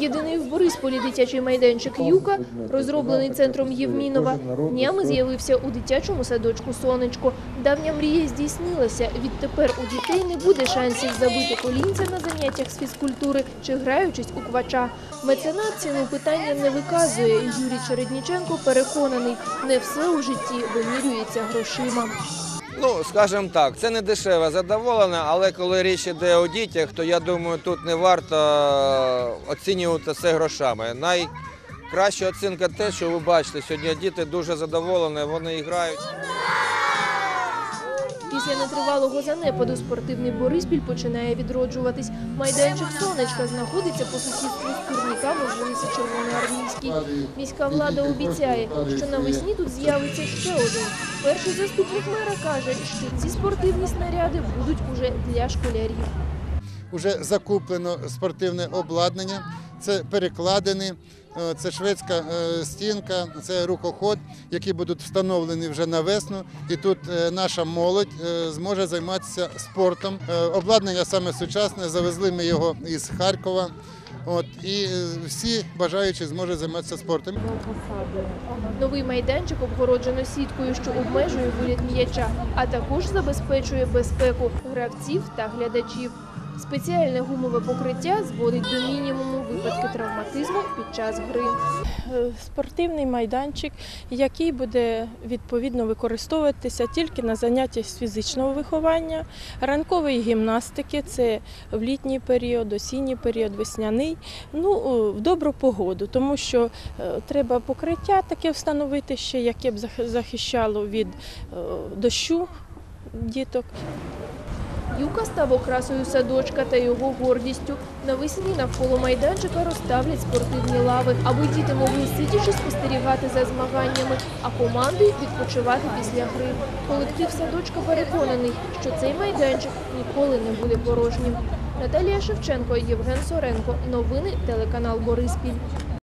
Єдиний в Борисполі дитячий майданчик Юка, розроблений центром Євмінова, днями з'явився у дитячому садочку «Сонечко». Давня мрія здійснилася. Відтепер у дітей не буде шансів забити колінця на заняттях з фізкультури чи граючись у квача. Меценат ціну питання не виказує. Юрій Чередніченко переконаний, не все у житті вимірюється грошима. Ну, скажімо так, це не дешеве задоволення, але коли річ йде у дітях, то я думаю, тут не варто е, оцінювати це грошами. Найкраща оцінка те, що ви бачите, сьогодні діти дуже задоволені, вони грають. Після нетривалого занепаду спортивний Бориспіль починає відроджуватись. Майданчик сонечка знаходиться по сусідству з турніками вулиці Червоноармійській. Міська влада обіцяє, що навесні тут з'явиться ще один. Перший заступник мера каже, що ці спортивні снаряди будуть уже для школярів. Уже закуплено спортивне обладнання, це перекладини, е, це шведська е, стінка, це рукоход, які будуть встановлені вже на весну. І тут е, наша молодь зможе займатися спортом. Обладнання саме сучасне, завезли ми його із Харкова. От, і всі бажаючі зможуть займатися спортом. Новий майданчик обгороджено сіткою, що обмежує виліт м'яча, а також забезпечує безпеку гравців та глядачів. Спеціальне гумове покриття зводить до мінімуму випадки травматизму під час гри. Е, спортивний майданчик, який буде відповідно використовуватися тільки на заняттях з фізичного виховання, ранкової гімнастики, це в літній період, осінній період, весняний, ну в добру погоду, тому що е, треба покриття таке встановити ще, яке б зах- захищало від е, дощу діток. Юка став окрасою садочка та його гордістю. Навесні навколо майданчика розставлять спортивні лави, аби діти могли сидячи спостерігати за змаганнями, а команди відпочивати після гри. Колектив садочка переконаний, що цей майданчик ніколи не буде порожнім. Наталія Шевченко, Євген Соренко. Новини телеканал Бориспіль.